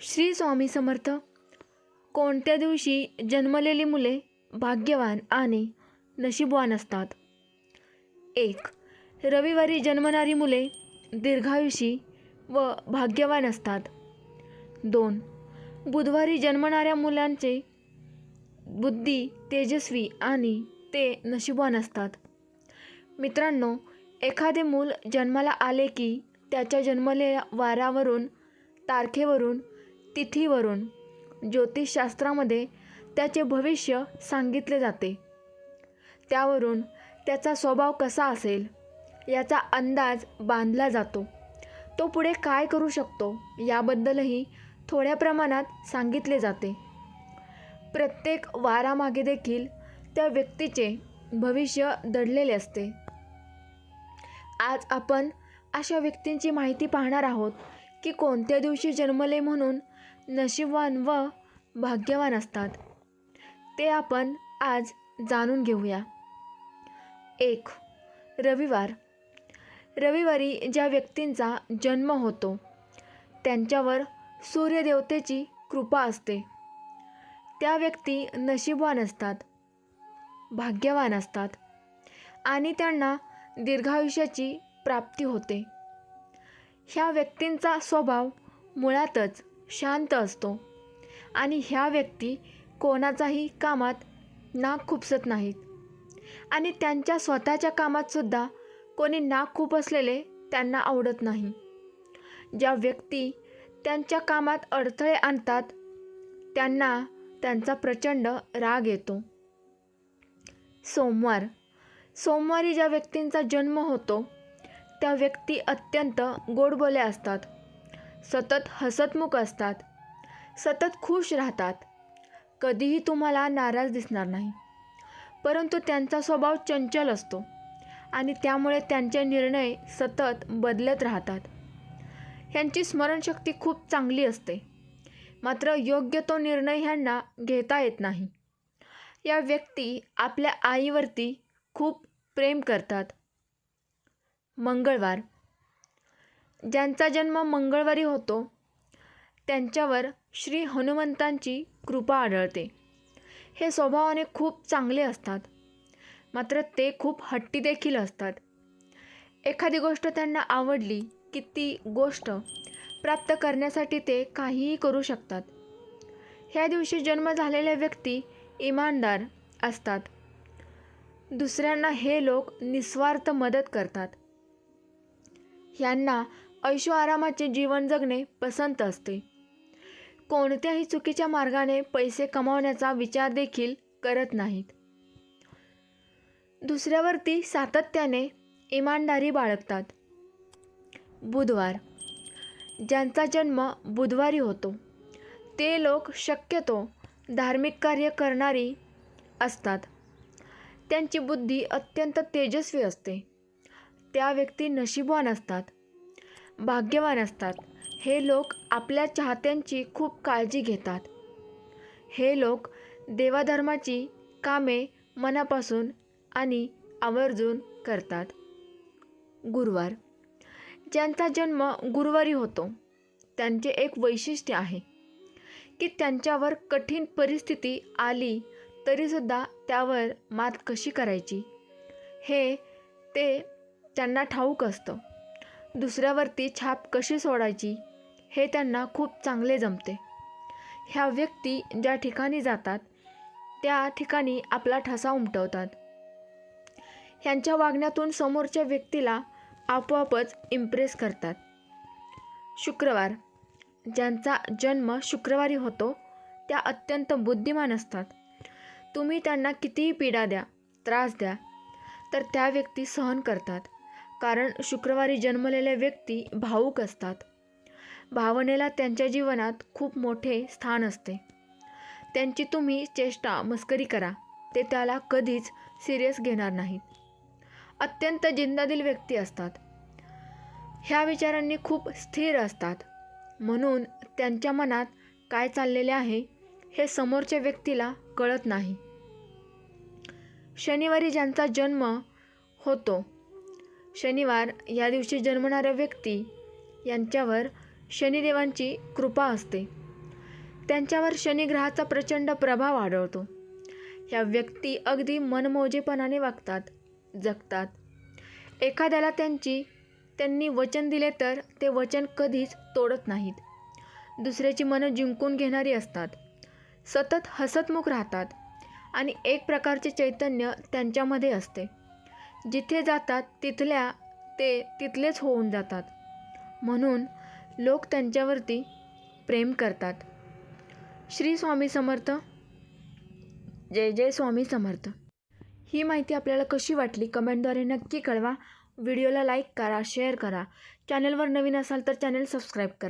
श्री स्वामी समर्थ. कोणत्या दिवशी जन्मलेली मुले भाग्यवान आणि नशीबवान असतात? एक रविवारी जन्मणारी मुले दीर्घायुषी व भाग्यवान असतात. दोन बुधवारी जन्मणाऱ्या मुलांचे बुद्धी तेजस्वी आणि ते नशीबवान असतात. मित्रांनो एखादे मूल जन्माला आले की त्याच्या जन्मलेल्या वारावरून तारखेवरून तिथीवरून ज्योतिषशास्त्रामध्ये त्याचे भविष्य सांगितले जाते. त्यावरून त्याचा स्वभाव कसा असेल याचा अंदाज बांधला जातो. तो पुढे काय करू शकतो याबद्दलही थोड्या प्रमाणात सांगितले जाते. प्रत्येक वारामागे देखील त्या व्यक्तीचे भविष्य दडलेले असते. आज आपण अशा व्यक्तींची माहिती पाहणार आहोत की कोणत्या दिवशी जन्मले म्हणून नशीबवान व भाग्यवान असतात. ते आपण आज जाणून घेऊया. एक रविवार. रविवारी ज्या व्यक्तींचा जन्म होतो त्यांच्यावर सूर्यदेवतेची कृपा असते. त्या व्यक्ती नशीबवान असतात भाग्यवान असतात आणि त्यांना दीर्घायुष्याची प्राप्ती होते. ह्या व्यक्तींचा स्वभाव मुळातच शांत असतो. आणि ह्या व्यक्ती कोणाचाही कामात नाक खुपसत नाहीत. आणि त्यांच्या स्वतःच्या कामातसुद्धा कोणी नाक खूप असलेले त्यांना आवडत नाही. ज्या व्यक्ती त्यांच्या कामात अडथळे आणतात त्यांना त्यांचा प्रचंड राग येतो. सोमवार. सोमवारी ज्या व्यक्तींचा जन्म होतो त्या व्यक्ती अत्यंत गोडबोल्या असतात. सतत हसतमुख असतात. सतत खुश राहतात. कधीही तुम्हाला नाराज दिसणार नाही. परंतु त्यांचा स्वभाव चंचल असतो आणि त्यामुळे त्यांचे निर्णय सतत बदलत राहतात. ह्यांची स्मरणशक्ती खूप चांगली असते. मात्र योग्य तो निर्णय ह्यांना घेता येत नाही. या व्यक्ती आपल्या आईवरती खूप प्रेम करतात. मंगळवार. ज्यांचा जन्म मंगळवारी होतो त्यांच्यावर श्री हनुमंतांची कृपा आढळते. हे स्वभावाने खूप चांगले असतात. मात्र ते खूप हट्टीदेखील असतात. एखादी गोष्ट त्यांना आवडली की ती गोष्ट प्राप्त करण्यासाठी ते काहीही करू शकतात. ह्या दिवशी जन्म झालेल्या व्यक्ती इमानदार असतात. दुसऱ्यांना हे लोक निस्वार्थ मदत करतात. यांना ऐशो आरामाचे जीवन जगणे पसंत असते. कोणत्याही चुकीच्या मार्गाने पैसे कमावण्याचा विचार देखील करत नाहीत. दुसऱ्यावरती सातत्याने इमानदारी बाळगतात. बुधवार. ज्यांचा जन्म बुधवारी होतो ते लोक शक्यतो धार्मिक कार्य करणारी असतात. त्यांची बुद्धी अत्यंत तेजस्वी असते. त्या व्यक्ती नशीबवान असतात. भाग्यवान असतात. हे लोक आपल्या चाहत्यांची खूप काळजी घेतात. हे लोक देवाधर्माची कामे मनापासून आणि आवर्जून करतात. गुरुवार. ज्यांचा जन्म गुरुवारी होतो त्यांचे एक वैशिष्ट्य आहे की त्यांच्यावर कठीण परिस्थिती आली तरीसुद्धा त्यावर मात कशी करायची? हे ते त्यांना ठाऊक असतं. दुसऱ्यावरती छाप कशी सोडायची हे त्यांना खूप चांगले जमते. ह्या व्यक्ती ज्या ठिकाणी जातात त्या ठिकाणी आपला ठसा उमटवतात. ह्यांच्या वागण्यातून समोरच्या व्यक्तीला आपोआपच इम्प्रेस करतात. शुक्रवार ज्यांचा जन्म शुक्रवारी होतो त्या अत्यंत बुद्धिमान असतात. तुम्ही त्यांना कितीही पीडा द्या त्रास द्या तर त्या व्यक्ती सहन करतात. कारण शुक्रवारी जन्मलेल्या व्यक्ती भावूक असतात. भावनेला त्यांच्या जीवनात खूप मोठे स्थान असते. त्यांची तुम्ही चेष्टा मस्करी करा. ते त्याला कधीच सिरियस घेणार नाहीत. अत्यंत जिंदादिल व्यक्ती असतात. ह्या विचारांनी खूप स्थिर असतात. म्हणून त्यांच्या मनात काय चाललेले आहे हे समोरच्या व्यक्तीला कळत नाही. शनिवारी ज्यांचा जन्म होतो शनिवार या दिवशी जन्मणाऱ्या व्यक्ती यांच्यावर शनिदेवांची कृपा असते. त्यांच्यावर शनिग्रहाचा प्रचंड प्रभाव आढळतो. ह्या व्यक्ती अगदी मनमोजेपणाने वागतात जगतात. एखाद्याला त्यांची त्यांनी वचन दिले तर ते वचन कधीच तोडत नाहीत. दुसऱ्याची मनं जिंकून घेणारी असतात. सतत हसतमुख राहतात आणि एक प्रकारचे चैतन्य त्यांच्यामध्ये असते. जिथे जातात तिथल्या ते तिथलेच होऊन जातात. म्हणून लोक त्यांच्यावरती प्रेम करतात. श्री स्वामी समर्थ. जय जय स्वामी समर्थ. ही माहिती आपल्याला कशी वाटली कमेंटद्वारे नक्की कळवा. व्हिडिओला लाईक करा शेअर करा. चॅनलवर नवीन असाल तर चॅनल सबस्क्राईब करा.